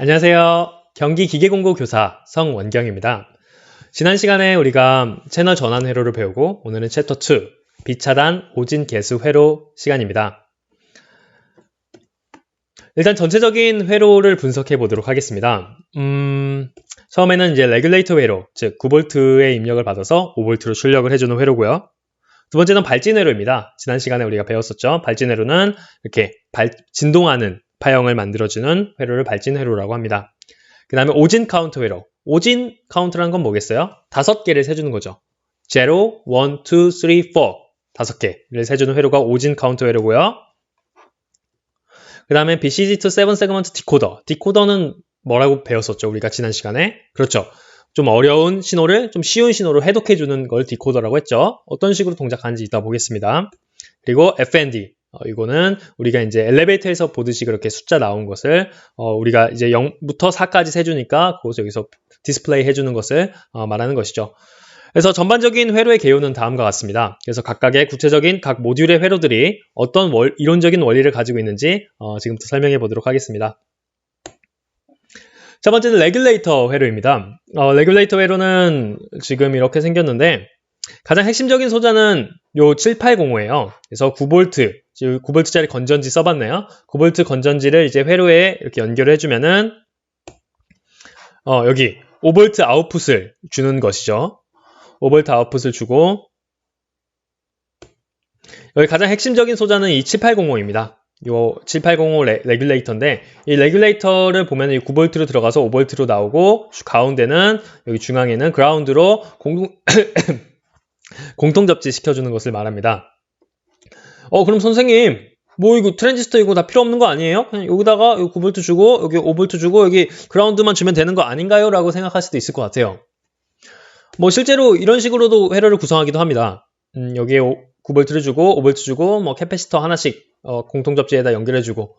안녕하세요. 경기 기계공고 교사 성원경입니다. 지난 시간에 우리가 채널 전환 회로를 배우고 오늘은 챕터 2 비차단 오진 개수 회로 시간입니다. 일단 전체적인 회로를 분석해 보도록 하겠습니다. 음, 처음에는 이제 레귤레이터 회로, 즉 9V의 입력을 받아서 5V로 출력을 해주는 회로고요. 두 번째는 발진 회로입니다. 지난 시간에 우리가 배웠었죠. 발진 회로는 이렇게 발, 진동하는 파형을 만들어주는 회로를 발진 회로라고 합니다. 그 다음에 오진 카운트 회로. 오진 카운트라는 건 뭐겠어요? 다섯 개를 세주는 거죠. 0, 1, 2, 3, 4 다섯 개를 세주는 회로가 오진 카운트 회로고요. 그 다음에 BCG2 7 세그먼트 디코더. 디코더는 뭐라고 배웠었죠? 우리가 지난 시간에. 그렇죠. 좀 어려운 신호를 좀 쉬운 신호로 해독해주는 걸 디코더라고 했죠. 어떤 식으로 동작하는지 이따 보겠습니다. 그리고 FND. 어, 이거는 우리가 이제 엘리베이터에서 보듯이 그렇게 숫자 나온 것을 어, 우리가 이제 0부터 4까지 세주니까 그것을 여기서 디스플레이 해주는 것을 어, 말하는 것이죠. 그래서 전반적인 회로의 개요는 다음과 같습니다. 그래서 각각의 구체적인 각 모듈의 회로들이 어떤 월, 이론적인 원리를 가지고 있는지 어, 지금부터 설명해 보도록 하겠습니다. 첫 번째는 레귤레이터 회로입니다. 어, 레귤레이터 회로는 지금 이렇게 생겼는데 가장 핵심적인 소자는 요 7805예요. 그래서 9V, 9V짜리 건전지 써봤네요. 9V 건전지를 이제 회로에 이렇게 연결해 주면은 어, 여기 5V 아웃풋을 주는 것이죠. 5V 아웃풋을 주고 여기 가장 핵심적인 소자는 이 7805입니다. 요 7805 레, 레귤레이터인데 이 레귤레이터를 보면 이 9V로 들어가서 5V로 나오고 가운데는 여기 중앙에는 그라운드로 공동 공통 접지 시켜주는 것을 말합니다. 어, 그럼 선생님, 뭐 이거 트랜지스터 이거 다 필요 없는 거 아니에요? 그냥 여기다가 9V 주고 여기 5V 주고 여기 그라운드만 주면 되는 거 아닌가요? 라고 생각할 수도 있을 것 같아요. 뭐 실제로 이런 식으로도 회로를 구성하기도 합니다. 음, 여기에 9V를 주고 5V 주고 뭐 캐패시터 하나씩 어, 공통 접지에다 연결해 주고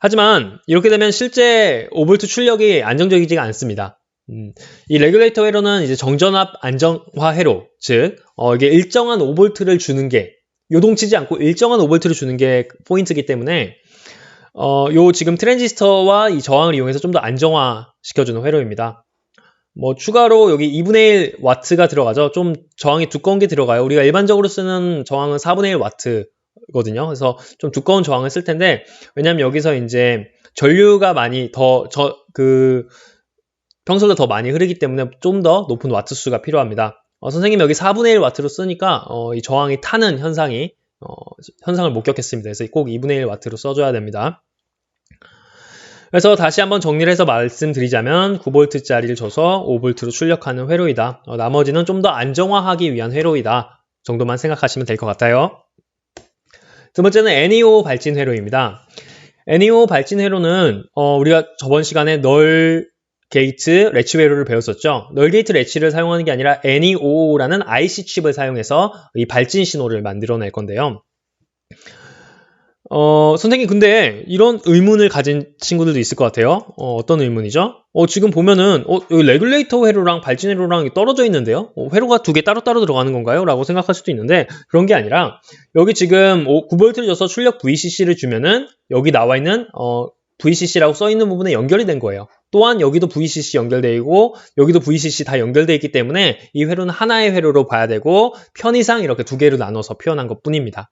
하지만 이렇게 되면 실제 5V 출력이 안정적이지가 않습니다. 음, 이 레귤레이터 회로는 이제 정전압 안정화 회로, 즉 어, 이게 일정한 5V를 주는 게 요동치지 않고 일정한 5V를 주는 게 포인트이기 때문에 어, 요 지금 트랜지스터와 이 저항을 이용해서 좀 더 안정화 시켜주는 회로입니다. 뭐 추가로 여기 2분의 1 와트가 들어가죠. 좀 저항이 두꺼운 게 들어가요. 우리가 일반적으로 쓰는 저항은 4분의 1 와트거든요. 그래서 좀 두꺼운 저항을 쓸 텐데 왜냐하면 여기서 이제 전류가 많이 더 저 그 평소보다 더 많이 흐르기 때문에 좀 더 높은 와트 수가 필요합니다. 어, 선생님 여기 4분의 1 와트로 쓰니까 어, 이 저항이 타는 현상이 어, 현상을 목격했습니다. 그래서 꼭 2분의 1 와트로 써줘야 됩니다. 그래서 다시 한번 정리를 해서 말씀드리자면 9V짜리를 줘서 5V로 출력하는 회로이다. 어, 나머지는 좀 더 안정화하기 위한 회로이다. 정도만 생각하시면 될 것 같아요. 두 번째는 NEO 발진 회로입니다. NEO 발진 회로는 어, 우리가 저번 시간에 널 게이트 레치 회로를 배웠었죠. 널 게이트 레치를 사용하는 게 아니라 NEO라는 IC 칩을 사용해서 이 발진 신호를 만들어낼 건데요. 어, 선생님, 근데 이런 의문을 가진 친구들도 있을 것 같아요. 어, 떤 의문이죠? 어, 지금 보면은, 어, 레귤레이터 회로랑 발진 회로랑 떨어져 있는데요? 어, 회로가 두 개 따로따로 들어가는 건가요? 라고 생각할 수도 있는데, 그런 게 아니라, 여기 지금 9V를 줘서 출력 VCC를 주면은, 여기 나와 있는, 어, VCC라고 써 있는 부분에 연결이 된 거예요. 또한 여기도 VCC 연결되어 있고 여기도 VCC 다 연결되어 있기 때문에 이 회로는 하나의 회로로 봐야 되고 편의상 이렇게 두 개로 나눠서 표현한 것 뿐입니다.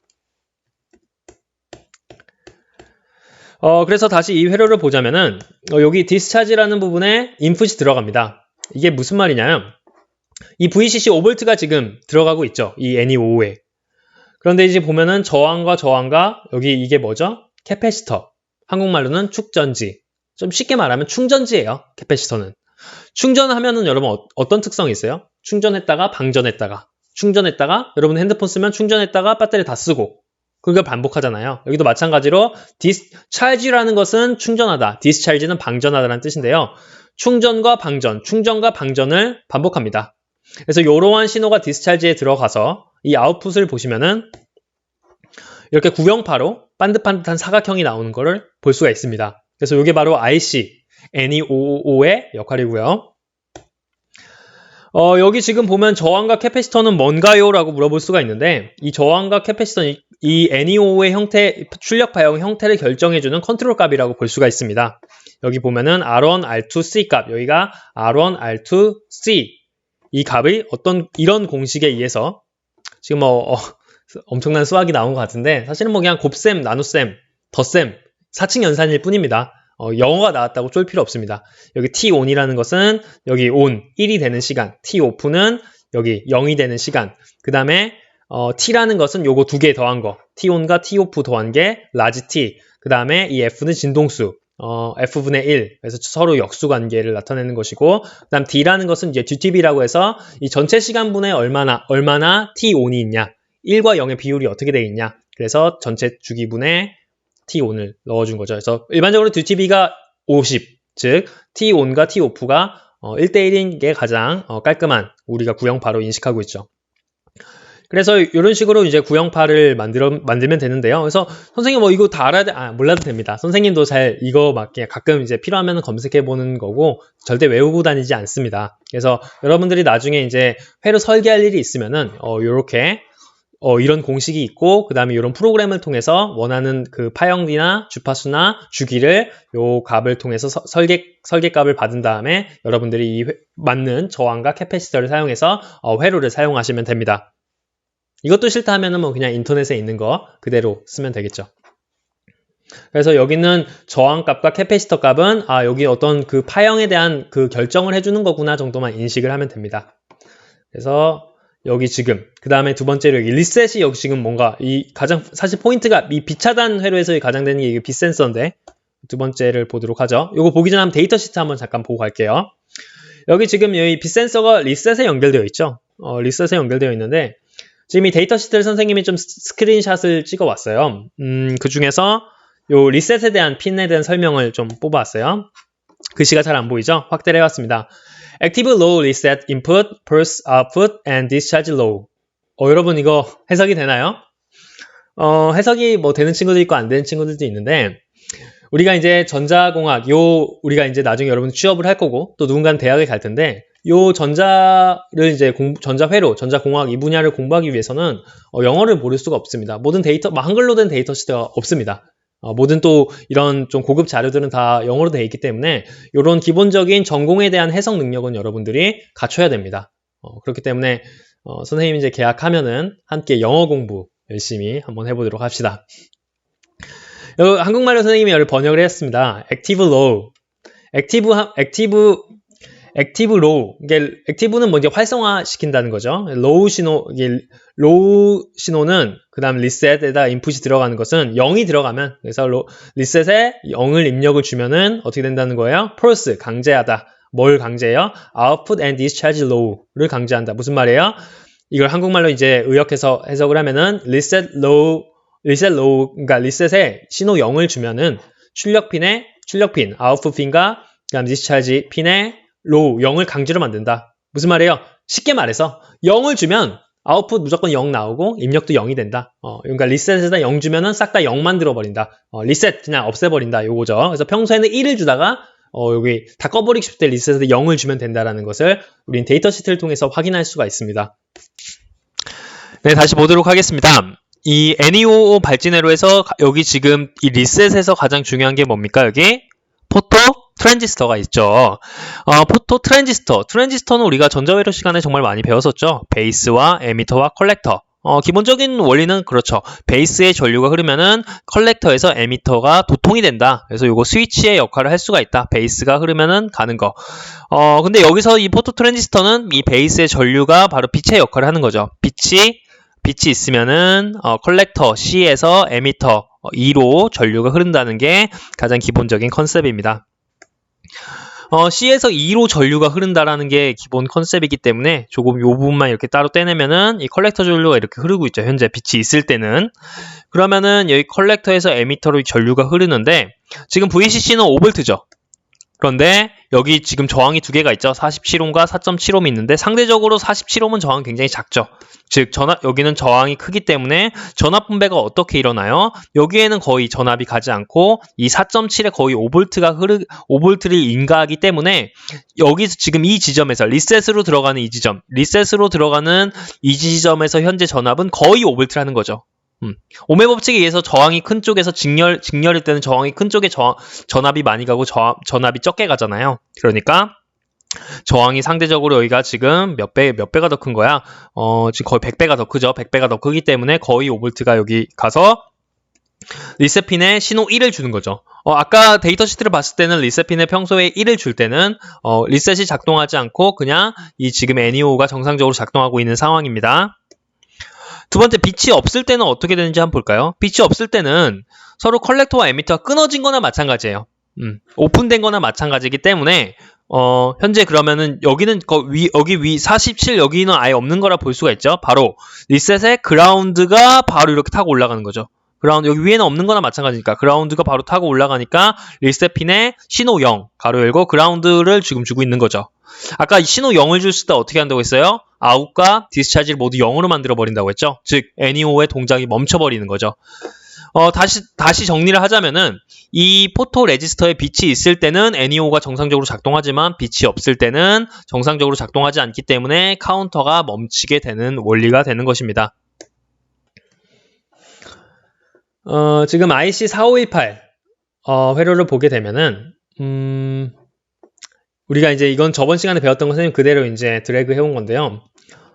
어, 그래서 다시 이 회로를 보자면은 어, 여기 디스차지라는 부분에 인풋이 들어갑니다. 이게 무슨 말이냐면 이 VCC 5V가 지금 들어가고 있죠. 이 NE55에. 그런데 이제 보면은 저항과 저항과 여기 이게 뭐죠? 캐패시터. 한국말로는 축전지. 좀 쉽게 말하면 충전지예요. 캐패시터는. 충전하면은 여러분 어, 떤 특성이 있어요? 충전했다가 방전했다가 충전했다가 여러분 핸드폰 쓰면 충전했다가 배터리 다 쓰고 그걸 반복하잖아요. 여기도 마찬가지로 디스차지라는 것은 충전하다, 디스차지는 방전하다라는 뜻인데요. 충전과 방전, 충전과 방전을 반복합니다. 그래서 이러한 신호가 디스차지에 들어가서 이 아웃풋을 보시면은 이렇게 구형파로 반듯반듯한 사각형이 나오는 것을 볼 수가 있습니다. 그래서 이게 바로 IC, NEOO의 역할이고요. 어, 여기 지금 보면 저항과 캐패시터는 뭔가요? 라고 물어볼 수가 있는데 이 저항과 캐패시터는 이 NEO의 형태, 출력 파형 형태를 결정해주는 컨트롤 값이라고 볼 수가 있습니다. 여기 보면은 R1, R2, C 값 여기가 R1, R2, C 이 값을 어떤 이런 공식에 의해서 지금 뭐 어, 엄청난 수학이 나온 것 같은데 사실은 뭐 그냥 곱셈, 나눗셈, 덧셈, 사칙 연산일 뿐입니다. 어, 영어가 나왔다고 쫄 필요 없습니다. 여기 t on이라는 것은 여기 on 1이 되는 시간, t off는 여기 0이 되는 시간. 그 다음에 어, t라는 것은 요거 두 개 더한 거, t on과 t off 더한 게 라지 t. 그 다음에 이 f는 진동수. 어, f분의 1. 그래서 서로 역수 관계를 나타내는 것이고, 그 다음 d라는 것은 이제 dtb라고 해서 이 전체 시간분에 얼마나, 얼마나 t on이 있냐. 1과 0의 비율이 어떻게 되어 있냐. 그래서 전체 주기분에 T1을 넣어준 거죠. 그래서 일반적으로 DTB가 50, 즉 T1과 T5가 1대1인 게 가장 어, 깔끔한 우리가 구형파로 인식하고 있죠. 그래서 이런 식으로 이제 구형파를 만들어, 만들면 되는데요. 그래서 선생님 뭐 이거 다 알아야 돼? 아, 몰라도 됩니다. 선생님도 잘 이거 막 그냥 가끔 이제 필요하면 검색해 보는 거고 절대 외우고 다니지 않습니다. 그래서 여러분들이 나중에 이제 회로 설계할 일이 있으면은 어, 요렇게 어, 이런 공식이 있고 그 다음에 이런 프로그램을 통해서 원하는 그 파형이나 주파수나 주기를 요 값을 통해서 서, 설계 설계 값을 받은 다음에 여러분들이 이 회, 맞는 저항과 캐패시터를 사용해서 어, 회로를 사용하시면 됩니다. 이것도 싫다 하면은 뭐 그냥 인터넷에 있는 거 그대로 쓰면 되겠죠. 그래서 여기는 저항 값과 캐패시터 값은 아 여기 어떤 그 파형에 대한 그 결정을 해주는 거구나 정도만 인식을 하면 됩니다. 그래서 여기 지금 그 다음에 두 번째로 여기 리셋이 여기 지금 뭔가 이 가장 사실 포인트가 이 비차단 회로에서 가장 되는 게 이게 비센서인데 두 번째를 보도록 하죠. 이거 보기 전에 한번 데이터 시트 한번 잠깐 보고 갈게요. 여기 지금 여기 비센서가 리셋에 연결되어 있죠. 어, 리셋에 연결되어 있는데 지금 이 데이터 시트를 선생님이 좀 스크린샷을 찍어 왔어요. 음, 그 중에서 요 리셋에 대한 핀에 대한 설명을 좀 뽑아왔어요. 글씨가 잘 안 보이죠? 확대를 해왔습니다. Active Low Reset Input, Pulse Output, and Discharge Low. 어, 여러분 이거 해석이 되나요? 어, 해석이 뭐 되는 친구도 있고 안 되는 친구들도 있는데 우리가 이제 전자공학 요 우리가 이제 나중에 여러분 취업을 할 거고 또 누군가는 대학에 갈 텐데 요 전자를 이제 공, 전자회로, 전자공학 이 분야를 공부하기 위해서는 어, 영어를 모를 수가 없습니다. 모든 데이터, 뭐 한글로 된 데이터 시트가 없습니다. 어, 모든 또 이런 좀 고급 자료들은 다 영어로 되어 있기 때문에 이런 기본적인 전공에 대한 해석 능력은 여러분들이 갖춰야 됩니다. 어, 그렇기 때문에 어, 선생님 이제 계약하면은 함께 영어 공부 열심히 한번 해보도록 합시다. 한국말로 선생님이 여기 번역을 했습니다. 액티브 로우. 액티브, 액티브 액티브 로우. 이게 액티브는 먼저 활성화 시킨다는 거죠. 로우 신호, 이게 로우 신호는 그다음 리셋에다 인풋이 들어가는 것은 0이 들어가면 그래서 로, 리셋에 0을 입력을 주면은 어떻게 된다는 거예요? 프로스 강제하다. 뭘 강제해요? output and discharge low를 강제한다. 무슨 말이에요? 이걸 한국말로 이제 의역해서 해석을 하면은 reset low, reset low, 그러니까 리셋에 신호 0을 주면은 출력 핀에 출력 핀, 아웃풋 핀과 그다음 디스차지 핀에 로우 0을 강제로 만든다. 무슨 말이에요? 쉽게 말해서 0을 주면 아웃풋 무조건 0 나오고 입력도 0이 된다. 어, 그러니까 리셋에다 0 주면은 싹 다 0 만들어 버린다. 어, 리셋 그냥 없애버린다. 요거죠. 그래서 평소에는 1을 주다가 어, 여기 다 꺼버리고 싶을 때 리셋에다 0을 주면 된다라는 것을 우린 데이터 시트를 통해서 확인할 수가 있습니다. 네, 다시 보도록 하겠습니다. 이 NEOO 발진회로에서 여기 지금 이 리셋에서 가장 중요한 게 뭡니까? 여기 포토 트랜지스터가 있죠. 어, 포토 트랜지스터. 트랜지스터는 우리가 전자회로 시간에 정말 많이 배웠었죠. 베이스와 에미터와 컬렉터. 어, 기본적인 원리는 그렇죠. 베이스의 전류가 흐르면은 컬렉터에서 에미터가 도통이 된다. 그래서 이거 스위치의 역할을 할 수가 있다. 베이스가 흐르면은 가는 거. 어, 근데 여기서 이 포토 트랜지스터는 이 베이스의 전류가 바로 빛의 역할을 하는 거죠. 빛이 빛이 있으면은 어, 컬렉터 C에서 에미터 2로 전류가 흐른다는 게 가장 기본적인 컨셉입니다. 어, C에서 2로 전류가 흐른다라는 게 기본 컨셉이기 때문에 조금 이 부분만 이렇게 따로 떼내면은 이 컬렉터 전류가 이렇게 흐르고 있죠. 현재 빛이 있을 때는. 그러면은 여기 컬렉터에서 에미터로 전류가 흐르는데 지금 VCC는 5V죠. 그런데 여기 지금 저항이 두 개가 있죠. 47옴과 4.7옴이 있는데 상대적으로 47옴은 저항이 굉장히 작죠. 즉 전압 여기는 저항이 크기 때문에 전압 분배가 어떻게 일어나요? 여기에는 거의 전압이 가지 않고 이 4.7에 거의 5V가 흐르 5V를 인가하기 때문에 여기서 지금 이 지점에서 리셋으로 들어가는 이 지점, 리셋으로 들어가는 이 지점에서 현재 전압은 거의 5V라는 거죠. 음. 오매 법칙에 의해서 저항이 큰 쪽에서 직렬, 직렬일 때는 저항이 큰 쪽에 저, 전압이 많이 가고 저, 전압이 적게 가잖아요. 그러니까 저항이 상대적으로 여기가 지금 몇 배, 몇 배가 더 큰 거야? 어, 지금 거의 100배가 더 크죠? 100배가 더 크기 때문에 거의 5V가 여기 가서 리세핀에 신호 1을 주는 거죠. 어, 아까 데이터 시트를 봤을 때는 리세핀에 평소에 1을 줄 때는 어, 리셋이 작동하지 않고 그냥 이 지금 NEO가 정상적으로 작동하고 있는 상황입니다. 두 번째, 빛이 없을 때는 어떻게 되는지 한번 볼까요? 빛이 없을 때는 서로 컬렉터와 에미터가 끊어진 거나 마찬가지예요. 음, 오픈된 거나 마찬가지이기 때문에 어, 현재 그러면은 여기는 거 위, 여기 위 47 여기는 아예 없는 거라 볼 수가 있죠. 바로 리셋의 그라운드가 바로 이렇게 타고 올라가는 거죠. 그라운드 여기 위에는 없는 거나 마찬가지니까 그라운드가 바로 타고 올라가니까 리셋 핀에 신호 0 가로 열고 그라운드를 지금 주고 있는 거죠. 아까 신호 0을 줄 때 어떻게 한다고 했어요? 아웃과 디스차지를 모두 0으로 만들어 버린다고 했죠. 즉 NEO의 동작이 멈춰 버리는 거죠. 어, 다시 다시 정리를 하자면은 이 포토 레지스터에 빛이 있을 때는 NEO가 정상적으로 작동하지만 빛이 없을 때는 정상적으로 작동하지 않기 때문에 카운터가 멈추게 되는 원리가 되는 것입니다. 어, 지금 IC4518 어, 회로를 보게 되면은 음, 우리가 이제 이건 저번 시간에 배웠던 거 선생님 그대로 이제 드래그 해온 건데요.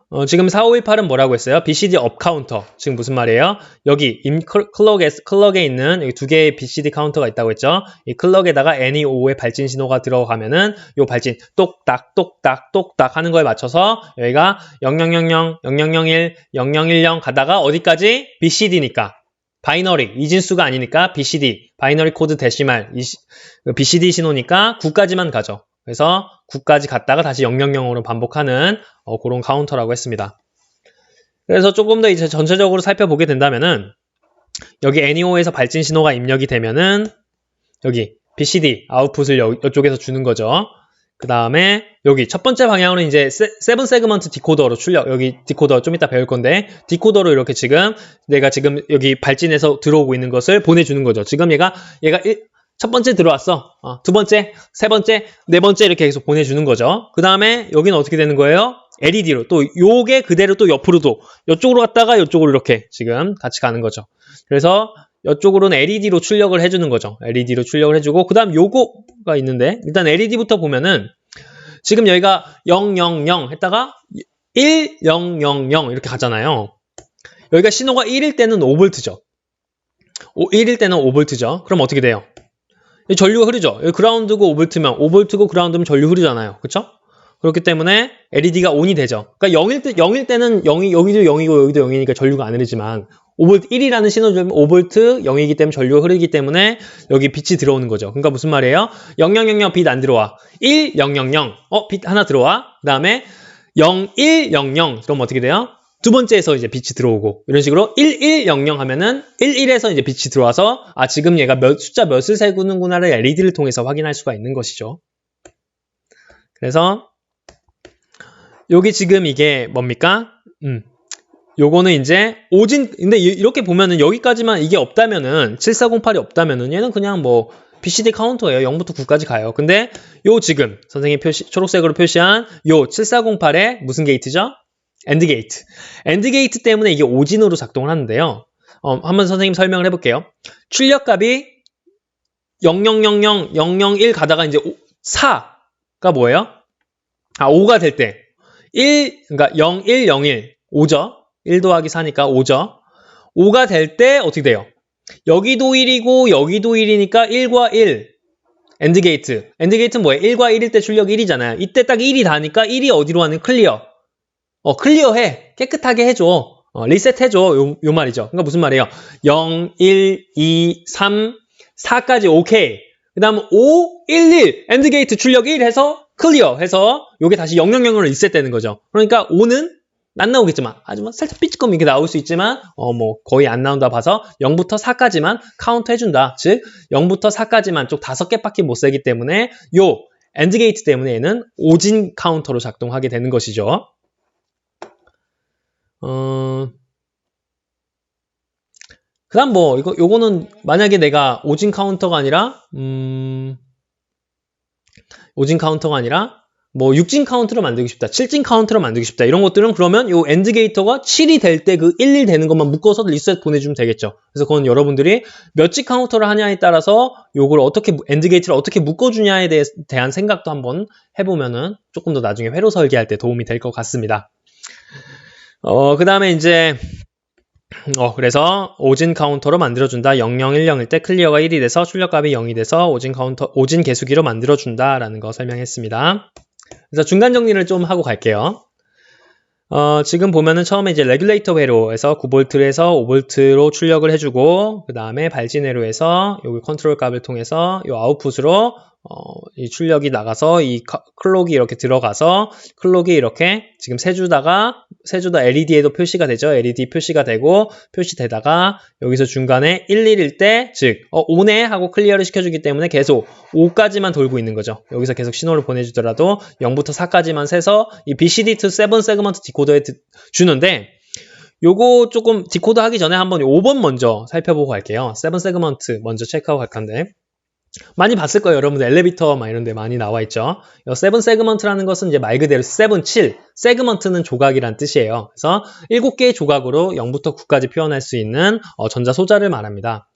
어, 지금 4518은 뭐라고 했어요? BCD 업 카운터. 지금 무슨 말이에요? 여기 임 클럭에, 클럭에 있는 여기 두 개의 BCD 카운터가 있다고 했죠? 이 클럭에다가 NEO의 발진 신호가 들어가면은 요 발진 똑딱 똑딱 똑딱 하는 거에 맞춰서 여기가 0000, 0001, 0010 가다가 어디까지? BCD니까 바이너리 이진수가 아니니까 BCD 바이너리 코드 데시말 BCD 신호니까 9까지만 가죠. 그래서 9까지 갔다가 다시 000으로 반복하는 어, 그런 카운터라고 했습니다. 그래서 조금 더 이제 전체적으로 살펴보게 된다면은 여기 NEO에서 발진 신호가 입력이 되면은 여기 BCD 아웃풋을 여, 이쪽에서 주는 거죠. 그 다음에 여기 첫 번째 방향으로 이제 세븐 세그먼트 디코더로 출력 여기 디코더 좀 이따 배울 건데 디코더로 이렇게 지금 내가 지금 여기 발진해서 들어오고 있는 것을 보내주는 거죠. 지금 얘가 얘가 일, 첫 번째 들어왔어. 어, 두 번째, 세 번째, 네 번째 이렇게 계속 보내주는 거죠. 그 다음에 여기는 어떻게 되는 거예요? LED로 또 요게 그대로 또 옆으로도 이쪽으로 갔다가 이쪽으로 이렇게 지금 같이 가는 거죠. 그래서 이쪽으로는 LED로 출력을 해주는 거죠. LED로 출력을 해주고 그 다음 요거가 있는데 일단 LED부터 보면은 지금 여기가 000 했다가 1000 이렇게 가잖아요. 여기가 신호가 1일 때는 5V죠. 1일 때는 5V죠. 그럼 어떻게 돼요? 전류가 흐르죠. 그라운드고 5V면 5V고 그라운드면 전류 흐르잖아요. 그쵸? 그렇기 때문에 LED가 ON이 되죠. 그러니까 0일, 때, 0일 때는 0이, 여기도 0이고 여기도 0이니까 전류가 안 흐르지만 5V 1이라는 신호를 5V 0이기 때문에 전류가 흐르기 때문에 여기 빛이 들어오는 거죠. 그러니까 무슨 말이에요? 0000 빛 안 들어와. 1 0 0 0 어, 빛 하나 들어와. 그 다음에 0 1 0 0 그럼 어떻게 돼요? 두 번째에서 이제 빛이 들어오고 이런 식으로 1100 하면은 11에서 이제 빛이 들어와서 아 지금 얘가 몇 숫자 몇을 세구는구나를 LED를 통해서 확인할 수가 있는 것이죠. 그래서 여기 지금 이게 뭡니까? 음. 요거는 이제 오진 근데 이렇게 보면은 여기까지만 이게 없다면은 7408이 없다면은 얘는 그냥 뭐 BCD 카운터예요. 0부터 9까지 가요. 근데 요 지금 선생님 표시 초록색으로 표시한 요 7408의 무슨 게이트죠? 엔드 게이트. 엔드 게이트 때문에 이게 오진으로 작동을 하는데요. 어, 한번 선생님 설명을 해볼게요. 출력값이 0000, 001 가다가 이제 4가 뭐예요? 아, 5가 될 때. 1, 그러니까 0101, 5죠. 1 더하기 4니까 5죠. 5가 될 때 어떻게 돼요? 여기도 1이고 여기도 1이니까 1과 1. 엔드 게이트. 엔드 게이트는 뭐예요? 1과 1일 때 출력 1이잖아요. 이때 딱 1이 다니까 1이 어디로 가는 클리어. 어, 클리어해. 깨끗하게 해줘. 어, 리셋해줘. 요, 요 말이죠. 그러니까 무슨 말이에요? 0, 1, 2, 3, 4까지 오케이. 그 다음 5, 1, 1. 엔드 게이트 출력 1 해서 클리어 해서 요게 다시 000으로 리셋되는 거죠. 그러니까 5는 안 나오겠지만 하지만 살짝 삐ጭ끔 이렇게 나올 수 있지만 어 뭐 거의 안 나온다 봐서 0부터 4까지만 카운트 해준다. 즉 0부터 4까지만 쪽 다섯 개밖에 못 세기 때문에 요 엔드 게이트 때문에 얘는 오진 카운터로 작동하게 되는 것이죠. 어, 그 다음 뭐, 이거, 요거는 만약에 내가 오진 카운터가 아니라, 음, 오진 카운터가 아니라, 뭐 6진 카운트로 만들고 싶다, 7진 카운트로 만들고 싶다 이런 것들은 그러면 요 엔드 게이터가 7이 될 때 그 11 되는 것만 묶어서 리셋 보내주면 되겠죠. 그래서 그건 여러분들이 몇지 카운터를 하냐에 따라서 요걸 어떻게 엔드 게이트를 어떻게 묶어주냐에 대해, 대한 생각도 한번 해보면은 조금 더 나중에 회로 설계할 때 도움이 될 것 같습니다. 어, 그 다음에 이제 어, 그래서 오진 카운터로 만들어준다. 0010일 때 클리어가 1이 돼서 출력값이 0이 돼서 오진 카운터, 오진 개수기로 만들어준다라는 거 설명했습니다. 그래서 중간 정리를 좀 하고 갈게요. 어, 지금 보면은 처음에 이제 레귤레이터 회로에서 9V에서 5V로 출력을 해주고, 그 다음에 발진 회로에서 여기 컨트롤 값을 통해서 이 아웃풋으로 어, 이 출력이 나가서 이 클록이 이렇게 들어가서 클록이 이렇게 지금 세 주다가 세 주다 LED에도 표시가 되죠. LED 표시가 되고 표시되다가 여기서 중간에 1, 1일 때 즉, 어, 5네 하고 클리어를 시켜주기 때문에 계속 5까지만 돌고 있는 거죠. 여기서 계속 신호를 보내주더라도 0부터 4까지만 세서 이 BCD to 7 세그먼트 디코더에 주는데 요거 조금 디코더 하기 전에 한번 5번 먼저 살펴보고 갈게요. 7 세그먼트 먼저 체크하고 갈 건데 많이 봤을 거예요. 여러분들 엘리베이터 막 이런 데 많이 나와 있죠. 세븐 세그먼트라는 것은 이제 말 그대로 세븐 7. 세그먼트는 조각이란 뜻이에요. 그래서 7개의 조각으로 0부터 9까지 표현할 수 있는 어, 전자 소자를 말합니다.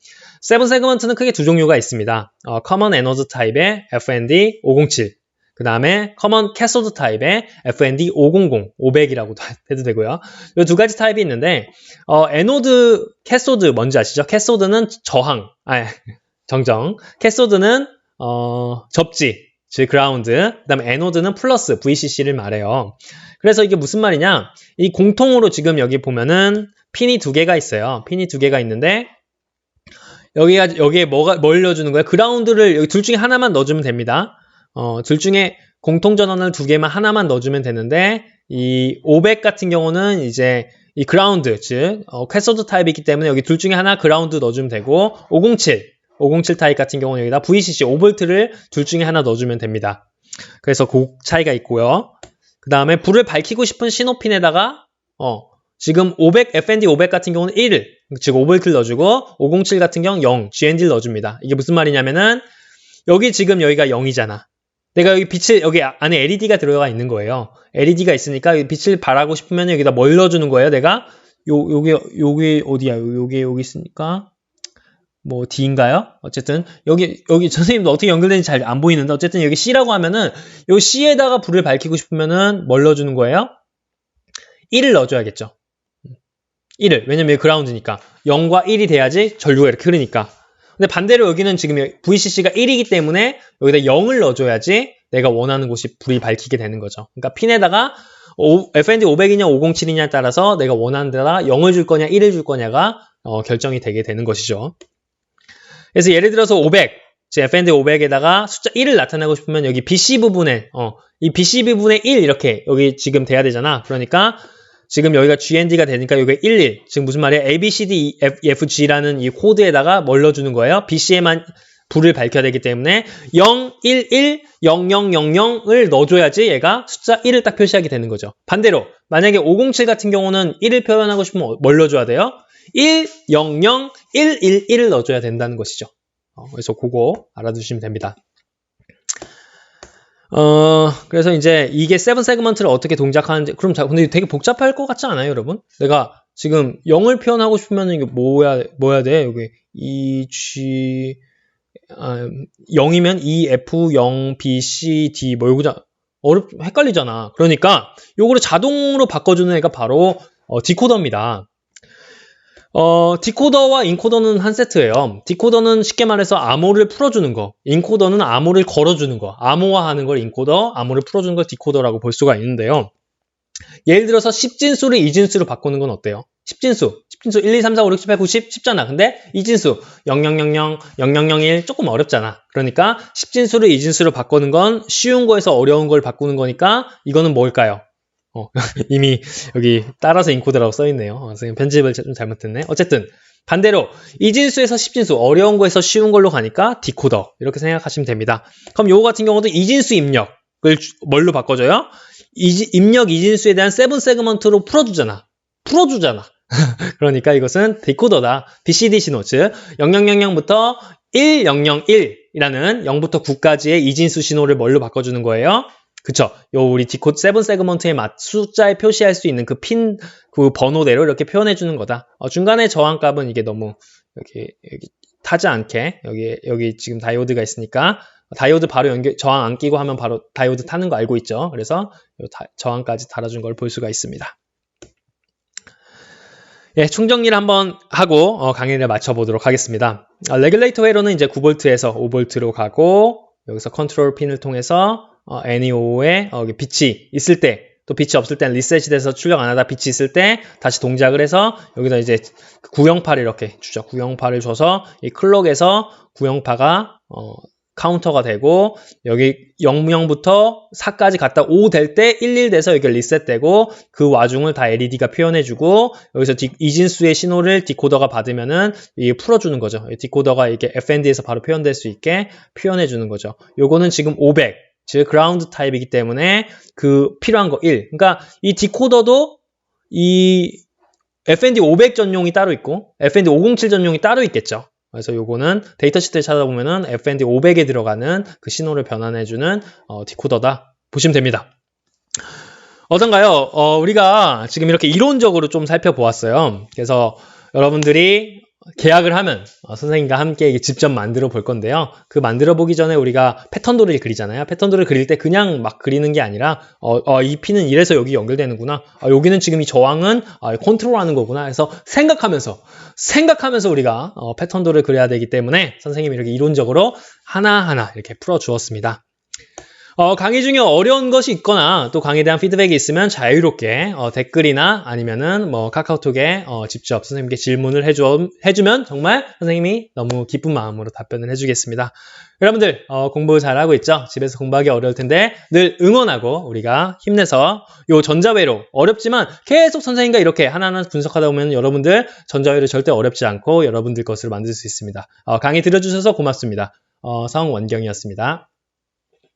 세븐 세그먼트는 크게 두 종류가 있습니다. 어, 커먼 에너드 타입의 FND 507. 그 다음에 커먼 캐소드 타입의 FND 500, 500이라고도 해도 되고요. 이 두 가지 타입이 있는데 어, 에노드 캐소드 뭔지 아시죠? 캐소드는 저항, 아 정정. 캐소드는 어, 접지, 즉 그라운드. 그 다음에 에노드는 플러스 VCC를 말해요. 그래서 이게 무슨 말이냐? 이 공통으로 지금 여기 보면은 핀이 두 개가 있어요. 핀이 두 개가 있는데 여기가 여기에 뭐가 뭘 넣어주는 거예요? 그라운드를 여기 둘 중에 하나만 넣어주면 됩니다. 어, 둘 중에 공통 전원을 두 개만 하나만 넣어주면 되는데 이 500 같은 경우는 이제 이 그라운드 즉 어, 캐소드 타입이기 때문에 여기 둘 중에 하나 그라운드 넣어주면 되고 507 507 타입 같은 경우는 여기다 VCC 5V를 둘 중에 하나 넣어주면 됩니다. 그래서 그 차이가 있고요. 그 다음에 불을 밝히고 싶은 신호핀에다가 어, 지금 500, FND 500 같은 경우는 1, 즉 5V를 넣어주고 507 같은 경우 0, GND를 넣어줍니다. 이게 무슨 말이냐면은 여기 지금 여기가 0이잖아. 내가 여기 빛을 여기 안에 LED가 들어가 있는 거예요. LED가 있으니까 빛을 발하고 싶으면 여기다 뭘 넣어주는 거예요? 내가 요 여기 여기 어디야? 여기 여기 있으니까 뭐 D인가요? 어쨌든 여기 여기 선생님도 어떻게 연결되는지 잘 안 보이는데 어쨌든 여기 C라고 하면은 요 C에다가 불을 밝히고 싶으면은 뭘 넣어주는 거예요? 1을 넣어줘야겠죠. 1을 왜냐면 그라운드니까 0과 1이 돼야지 전류가 이렇게 흐르니까. 근데 반대로 여기는 지금 VCC가 1이기 때문에 여기다 0을 넣어줘야지 내가 원하는 곳이 불이 밝히게 되는 거죠. 그러니까 핀에다가 FND 500이냐 507이냐에 따라서 내가 원하는 데다 0을 줄 거냐 1을 줄 거냐가 어, 결정이 되게 되는 것이죠. 그래서 예를 들어서 500, 제 FND 500에다가 숫자 1을 나타내고 싶으면 여기 BC 부분에, 어, 이 BC 부분에 1 이렇게 여기 지금 돼야 되잖아. 그러니까 지금 여기가 GND가 되니까 여기가 11. 지금 무슨 말이야? ABCD, F, G라는 이 코드에다가 뭘 넣어주는 거예요? BC에만 불을 밝혀야 되기 때문에 0, 1, 1, 0, 0, 0, 0을 넣어줘야지 얘가 숫자 1을 딱 표시하게 되는 거죠. 반대로 만약에 507 같은 경우는 1을 표현하고 싶으면 뭘 넣어줘야 돼요? 1, 0, 0, 1, 1, 1을 넣어줘야 된다는 것이죠. 어, 그래서 그거 알아두시면 됩니다. 어, 그래서 이제 이게 세븐 세그먼트를 어떻게 동작하는지, 그럼 자, 근데 되게 복잡할 것 같지 않아요, 여러분? 내가 지금 0을 표현하고 싶으면 이게 뭐야, 뭐야 돼? 여기 E, G, 아, 0이면 E, F, 0, B, C, D, 뭐 요거 어렵, 헷갈리잖아. 그러니까 요거를 자동으로 바꿔주는 애가 바로 어, 디코더입니다. 어, 디코더와 인코더는 한 세트예요. 디코더는 쉽게 말해서 암호를 풀어주는 거, 인코더는 암호를 걸어주는 거, 암호화하는 걸 인코더, 암호를 풀어주는 걸 디코더라고 볼 수가 있는데요. 예를 들어서 10진수를 2진수로 바꾸는 건 어때요? 10진수, 10진수 1, 2, 3, 4, 5, 6, 7, 8, 9, 10 쉽잖아. 근데 2진수 0, 0, 0, 0, 0, 0, 0, 1 조금 어렵잖아. 그러니까 10진수를 2진수로 바꾸는 건 쉬운 거에서 어려운 걸 바꾸는 거니까 이거는 뭘까요? 어, 이미 여기 따라서 인코드라고 써있네요. 어, 선생님 편집을 좀 잘못했네. 어쨌든 반대로 이진수에서 10진수 어려운 거에서 쉬운 걸로 가니까 디코더 이렇게 생각하시면 됩니다. 그럼 요거 같은 경우도 이진수 입력을 뭘로 바꿔줘요? 이지, 입력 이진수에 대한 세븐 세그먼트로 풀어주잖아. 풀어주잖아. 그러니까 이것은 디코더다. BCD 신호 즉 0000부터 1001이라는 0부터 9까지의 이진수 신호를 뭘로 바꿔주는 거예요? 그쵸. 요 우리 디코드 세븐 세그먼트의 맛 숫자에 표시할 수 있는 그 핀 그 번호대로 이렇게 표현해 주는 거다. 어, 중간에 저항 값은 이게 너무 이렇게, 여기 타지 않게 여기 여기 지금 다이오드가 있으니까 다이오드 바로 연결 저항 안 끼고 하면 바로 다이오드 타는 거 알고 있죠. 그래서 요 다- 저항까지 달아준 걸 볼 수가 있습니다. 예, 충전기를 한번 하고 어, 강의를 마쳐보도록 하겠습니다. 아, 레귤레이터 회로는 이제 9V에서 5V로 가고 여기서 컨트롤 핀을 통해서 어, NEO에 어, 빛이 있을 때 또 빛이 없을 때는 리셋이 돼서 출력 안 하다 빛이 있을 때 다시 동작을 해서 여기다 이제 그 구형파를 이렇게 주죠. 구형파를 줘서 이 클럭에서 구형파가 어, 카운터가 되고 여기 00부터 4까지 갔다 5 될 때 11 돼서 여기 리셋되고 그 와중을 다 LED가 표현해주고 여기서 디- 이진수의 신호를 디코더가 받으면은 이게 풀어주는 거죠. 이 디코더가 이게 FND에서 바로 표현될 수 있게 표현해주는 거죠. 요거는 지금 500, 즉 그라운드 타입이기 때문에 그 필요한 거 1. 그러니까 이 디코더도 이 FND 500 전용이 따로 있고 FND 507 전용이 따로 있겠죠. 그래서 요거는 데이터 시트를 찾아보면은 FND 500에 들어가는 그 신호를 변환해주는 어, 디코더다 보시면 됩니다. 어떤가요? 어, 우리가 지금 이렇게 이론적으로 좀 살펴보았어요. 그래서 여러분들이 계약을 하면 어, 선생님과 함께 직접 만들어 볼 건데요. 그 만들어 보기 전에 우리가 패턴도를 그리잖아요. 패턴도를 그릴 때 그냥 막 그리는 게 아니라 어, 어, 이 핀은 이래서 여기 연결되는구나. 아, 여기는 지금 이 저항은 아, 컨트롤하는 거구나. 해서 생각하면서 생각하면서 우리가 어, 패턴도를 그려야 되기 때문에 선생님이 이렇게 이론적으로 하나하나 이렇게 풀어 주었습니다. 어, 강의 중에 어려운 것이 있거나 또 강의에 대한 피드백이 있으면 자유롭게 어, 댓글이나 아니면은 뭐 카카오톡에 어, 직접 선생님께 질문을 해주, 해주면 정말 선생님이 너무 기쁜 마음으로 답변을 해주겠습니다. 여러분들 어, 공부 잘하고 있죠? 집에서 공부하기 어려울 텐데 늘 응원하고 우리가 힘내서 요 전자회로 어렵지만 계속 선생님과 이렇게 하나하나 분석하다 보면 여러분들 전자회로 절대 어렵지 않고 여러분들 것을 만들 수 있습니다. 어, 강의 들어주셔서 고맙습니다. 어, 성원경이었습니다.